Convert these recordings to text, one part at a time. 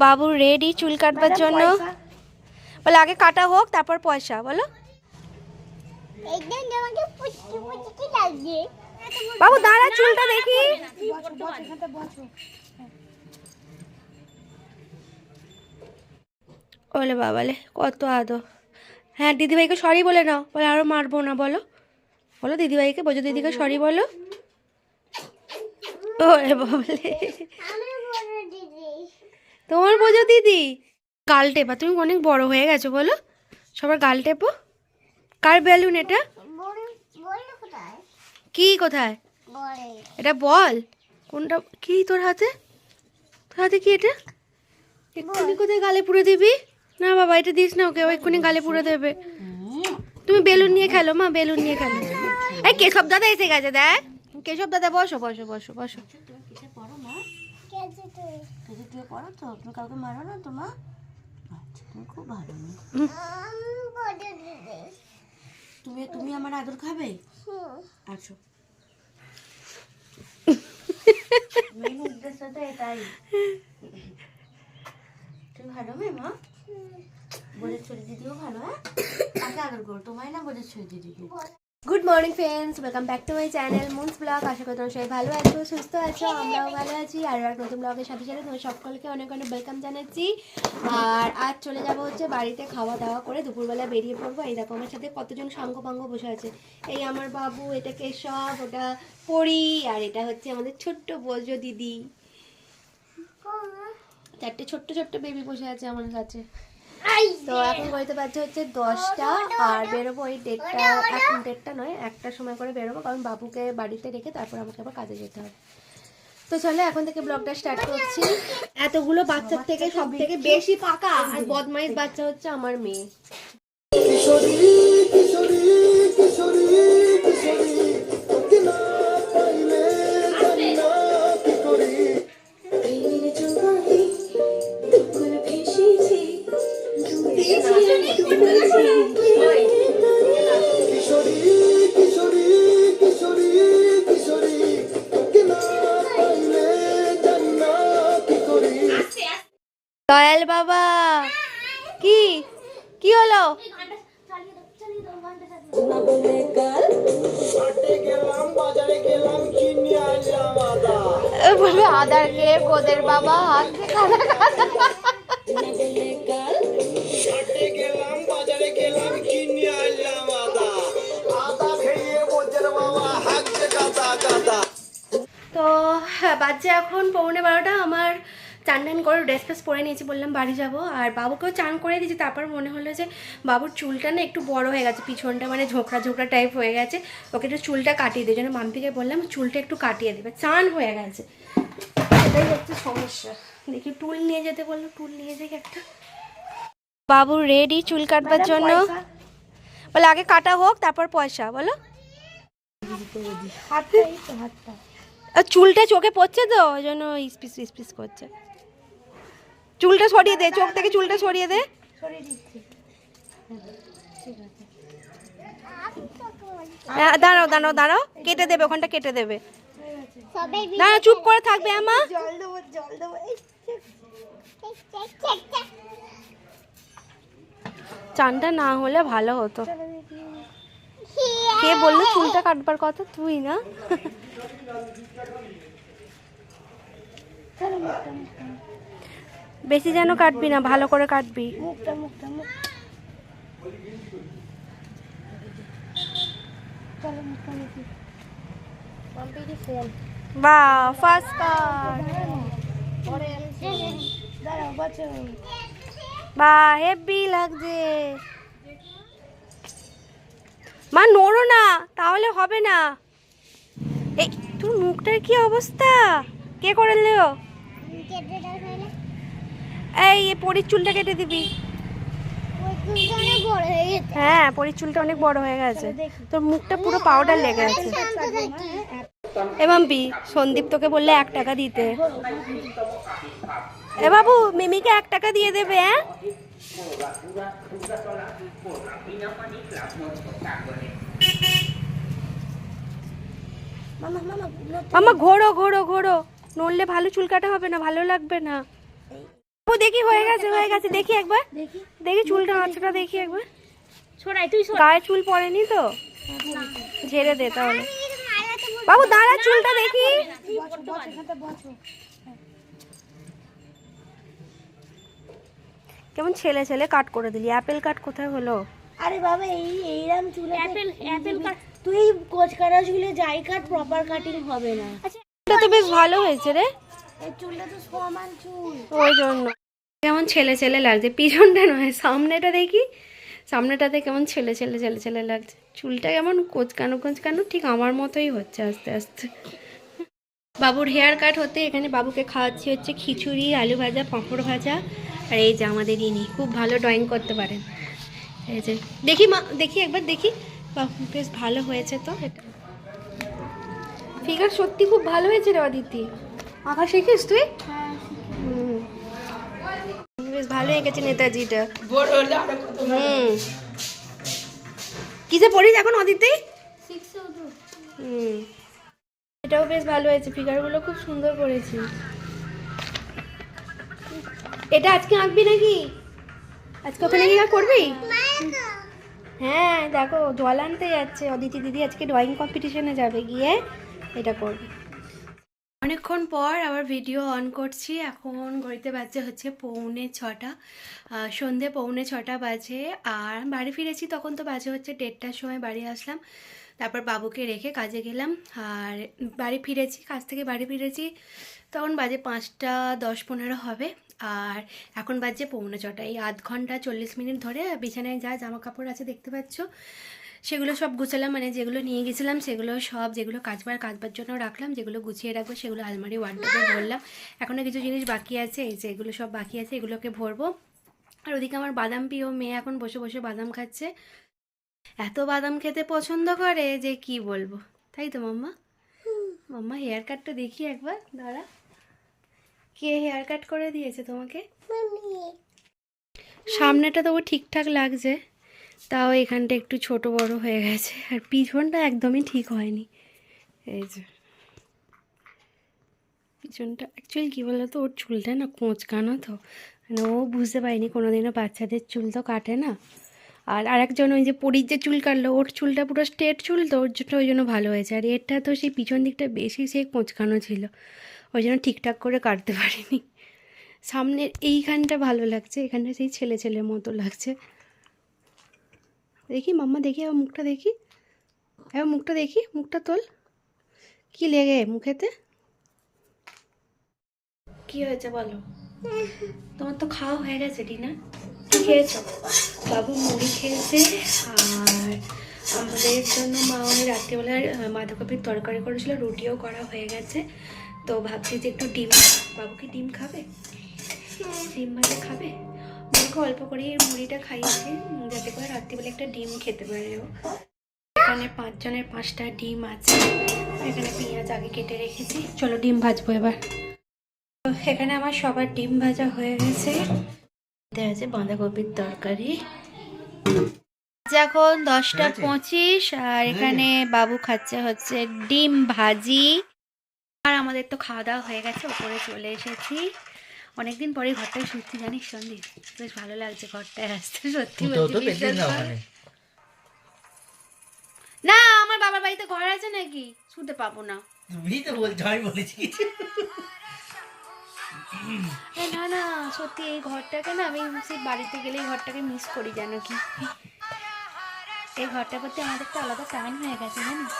বাবু ready চুল কাটবার জন্য বলে আগে কাটা হোক তারপর পয়সা বলো বাবু দাঁড়া চুলটা দেখি ওলে বাবালে কত আদো হ্যাঁ দিদিভাইকে সরি বলে নাও বলে আরও মারবো না বলো বলো দিদিভাইকে বোঝো দিদিকে সরি বলো ওরে বাবালে তোমার বোঝো দিদি। গাল টেপা, তুমি অনেক বড় হয়ে গেছো, বলো। সবার গাল টেপো। কার বেলুন এটা? কি কোথায়? এটা বল। কোনটা? কি তোর হাতে? তোর হাতে কি এটা? এক্ষুনি কোথায় গালে পুরো দিবি? না বাবা, এটা দিস না ওকে এক্ষুনি গালে পুরো দেবে। তুমি বেলুন নিয়ে খেলো, মা বেলুন নিয়ে খেলো। এই কেশব দাদা এসে গেছে, দেখ। কেশব দাদা, বসো বসো বসো বসো। তুই কেজি পড়ো তো তুমি কাউকে মারো না তো মা। আচ্ছা তুমি খুব ভালো মেয়ে। দিদি তুমি তুমি আমার আদর খাবে? আচ্ছা। মেন উদ্দেশ্য তো এটাই। তুমি ভালো মেয়ে মা? ছোট দিদিও ভালো হ্যাঁ? আদর করো তোমায় না বোঝের ছোট দিদিকে? Good morning friends welcome back to my channel moons blog আশা করি সবাই ভালো আছো, সুস্থ আছো, আমরাও ভালো আছি। আর এক নতুন ব্লগের সাথে সাথে তোমার সকলকে অনেক অনেক ওয়েলকাম জানাচ্ছি। আর আজ চলে যাব হচ্ছে বাড়িতে খাওয়া দাওয়া করে দুপুরবেলা বেরিয়ে পড়ব। এই দেখো, আমার সাথে কতজন সাঙ্গ পাঙ্গ বসে আছে। এই আমার বাবু, এটা কেশব, ওটা পরি, আর এটা হচ্ছে আমাদের ছোট্ট বোঝো দিদি। চারটে ছোট্ট ছোট্ট বেবি বসে আছে আমার কাছে। তো এখন বলতে পারছে হচ্ছে দশটা আর বেরোবো ওই দেড়টা এখন দেড়টা নয় একটার সময় করে বেরোবো কারণ বাবুকে বাড়িতে রেখে তারপর আমাকে আবার কাজে যেতে হবে। তো চলো এখন থেকে ব্লগটা স্টার্ট করছি। এতগুলো বাচ্চার থেকে সব থেকে বেশি পাকা আর বদমাইশ বাচ্চা হচ্ছে আমার মেয়ে। দয়াল বাবা কি? কি হলো? আদার কে গোদের বাবা হাত খাদা বাজছে এখন পৌনে বারোটা। আমার চান টান করে ড্রেস ফ্রেস পরে নিয়েছি বললাম বাড়ি যাব। আর বাবুকেও চান করে দিয়েছি। তারপর মনে হলো যে বাবুর চুলটা না একটু বড় হয়ে গেছে পিছনটা মানে ঝোঁকড়া ঝোঁকড়া টাইপ হয়ে গেছে। ওকে একটু চুলটা কাটিয়ে দিয়ে জন্য মাম্পিকে বললাম চুলটা একটু কাটিয়ে দেবে। চান হয়ে গেছে। এটাই হচ্ছে সমস্যা। দেখি টুল নিয়ে যেতে বলল টুল নিয়ে যাই একটা। বাবু রেডি চুল কাটবার জন্য। বলে আগে কাটা হোক তারপর পয়সা বলো। আর চুলটা চোখে পড়ছে তো ওই জন্য ইসপিস ইসপিস করছে। চুলটা সরিয়ে দে চোখ থেকে চুলটা সরিয়ে দে। হ্যাঁ, দাঁড়াও দাঁড়াও দাঁড়াও কেটে দেবে ওখানটা কেটে দেবে। সবাই দাঁড়াও চুপ করে থাকবে আমা জল দেবো দেবো চানটা না হলে ভালো হতো। কে বলল চুলটা কাটবার কথা? তুই না? বেশি যেন কাটবি না ভালো করে কাটবি। মুখটা মুখটা মুখ। বা ফার্স্ট বা হেভি লাগছে। মা নড়ো না তাহলে হবে না। এই তোর মুখটার কি অবস্থা? কে করে লেও কেটে দাও তাহলে এই পরির চুলটা কেটে দিবি। হয়ে, পরির চুলটা অনেক বড় হয়ে গেছে। তোর মুখটা পুরো পাউডার লেগে আছে শান্ত থাকি এ মাম্পি, সন্দীপ তোকে বললে এক টাকা দিতে। এ বাবু, মিমিকে এক টাকা দিয়ে দেবে হ্যাঁ? মামা ঘোরো ঘোরো ঘোরো। নড়লে ভালো চুল কাটা হবে না ভালো লাগবে না। ও দেখি হয়ে গেছে হয়ে গেছে দেখি একবার। দেখি। দেখি চুলটা মাথাটা দেখি একবার। ছোড়াই তুই গায়ে চুল পড়েনি তো? ঝেড়ে দে তাহলে। বাবু দাঁড়া চুলটা দেখি। কেমন ছেলে ছেলে কাট করে দিলি। অ্যাপেল কাট কোথায় হলো? আরে বাবা এই এইরাম চুলে অ্যাপেল অ্যাপেল কাট তুই কোচ কাটা যাই কাট প্রপার কাটিং হবে না। এটা তো বেশ ভালো হয়েছে রে। এই চুলটা তো সমান চুল। ওই জন্য। কেমন ছেলে ছেলে লাগছে পিছনটা নয় সামনেটা দেখি। সামনেটাতে কেমন ছেলে ছেলে ছেলে ছেলে লাগছে। চুলটা কেমন কোচকানো কোচকানো ঠিক আমার মতোই হচ্ছে আস্তে আস্তে। বাবুর হেয়ার কাট হতে এখানে বাবুকে খাওয়াচ্ছি হচ্ছে খিচুড়ি আলু ভাজা পাঁপড় ভাজা আর এই যে আমাদের ইনি খুব ভালো ড্রয়িং করতে পারেন। এই যে দেখি মা দেখি একবার দেখি। বাহ বেশ ভালো হয়েছে তো। এটা ফিগার সত্যি খুব ভালো হয়েছে রে অদিতি। আঁকা শিখিস তুই? বেশ ভালো এঁকেছে নেতাজিটা। হুম। কিসে পড়িস এখন অদিতি? হুম। এটাও বেশ ভালো হয়েছে ফিগারগুলো খুব সুন্দর করেছি। এটা আজকে আঁকবি নাকি? আজকে ওখানে গিয়ে করবি? হ্যাঁ দেখো, জল আনতে যাচ্ছে। অদিতি দিদি আজকে ড্রয়িং কম্পিটিশনে যাবে গিয়ে। এটা করবে। অনেকক্ষণ পর আবার ভিডিও অন করছি। এখন ঘড়িতে বাজে হচ্ছে পৌনে ছটা। সন্ধে পৌনে ছটা বাজে। আর বাড়ি ফিরেছি তখন তো বাজে হচ্ছে দেড়টার সময় বাড়ি আসলাম। তারপর বাবুকে রেখে কাজে গেলাম। আর বাড়ি ফিরেছি, কাজ থেকে বাড়ি ফিরেছি, তখন বাজে পাঁচটা দশ পনেরো হবে। আর এখন বাজে পৌনে ছটা। এই আধ ঘণ্টা চল্লিশ মিনিট ধরে বিছানায় যা জামা কাপড় আছে দেখতে পাচ্ছ, সেগুলো সব গুছালাম। মানে যেগুলো নিয়ে গেছিলাম, সেগুলো সব যেগুলো কাজবার কাজবার জন্য রাখলাম, যেগুলো গুছিয়ে রাখব, সেগুলো আলমারি ওয়ার্ডে ভরলাম। এখনও কিছু জিনিস বাকি আছে, এই যে এগুলো সব বাকি আছে, এগুলোকে ভরবো। আর ওদিকে আমার বাদাম প্রিয় মেয়ে এখন বসে বসে বাদাম খাচ্ছে। এত বাদাম খেতে পছন্দ করে যে কি বলব। তাই তো মাম্মা? মাম্মা হেয়ার কাটটা দেখি একবার, দাঁড়া। কে হেয়ার কাট করে দিয়েছে তোমাকে? সামনেটা তবু ঠিকঠাক লাগছে তাও এখানটা একটু ছোট বড় হয়ে গেছে আর পিছনটা একদমই ঠিক হয়নি। এই যে। পিছনটা অ্যাকচুয়ালি কী বলতো ওর চুলটা না কোঁচকানো তো মানে ও বুঝতে পারিনি কোনোদিনও বাচ্চাদের চুল তো কাটে না। আর আরেকজন ওই যে পরির যে চুল কাটলো ওর চুলটা পুরো স্ট্রেট চুল তো ওর জন্য ওই জন্য ভালো হয়েছে। আর এরটা তো সেই পিছন দিকটা বেশি সেই কোঁচকানো ছিল। ওই জন্য ঠিকঠাক করে কাটতে পারিনি। সামনের এইখানটা ভালো লাগছে এখানটা সেই ছেলে ছেলের মতো লাগছে। দেখি মাম্মা, দেখি আবার মুখটা দেখি। এবার মুখটা দেখি, মুখটা তোল। কি লেগে মুখেতে? কি হয়েছে বলো? তোমার তো খাওয়া হয়ে গেছে, ডিনার? কি খেয়েছো? বাবু মুড়ি খেয়েছে, আর আমাদের জন্য মা ওই রাত্রিবেলার বাঁধাকপির তরকারি করেছিল, রুটিও করা হয়ে গেছে। তো ভাবছি যে একটু ডিম বাবুকে ডিম খাবে? ডিম ভাজা খাবে? মুখে অল্প করে এই মুড়িটা খাইয়েছে যাতে করে রাত্রিবেলা একটা ডিম খেতে পারে ও। এখানে পাঁচজনের পাঁচটা ডিম আছে এখানে পেঁয়াজ আগে কেটে রেখেছি। চলো ডিম ভাজবো এবার। তো এখানে আমার সবার ডিম ভাজা হয়ে গেছে। আছে বাঁধাকপির তরকারি। এখন দশটা পঁচিশ আর এখানে বাবু খাচ্ছে হচ্ছে ডিম ভাজি। আর আমাদের তো খাওয়া দাওয়া হয়ে গেছে ওপরে চলে এসেছি। অনেকদিন পরে ঘরটায় সত্যি জানিস সন্দীপ? বেশ ভালো লাগছে ঘরটায় আসতে সত্যি। না আমার বাবার বাড়িতে ঘর আছে নাকি? শুতে পাবো না। তুমি তো বলছো আমি বলেছি। না না সত্যি এই ঘরটাকে না আমি সেই বাড়িতে গেলে এই ঘরটাকে মিস করি জানো কি? এই ঘরটার প্রতি আমাদের একটা আলাদা টান হয়ে গেছে জানিস?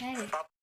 হ্যাঁ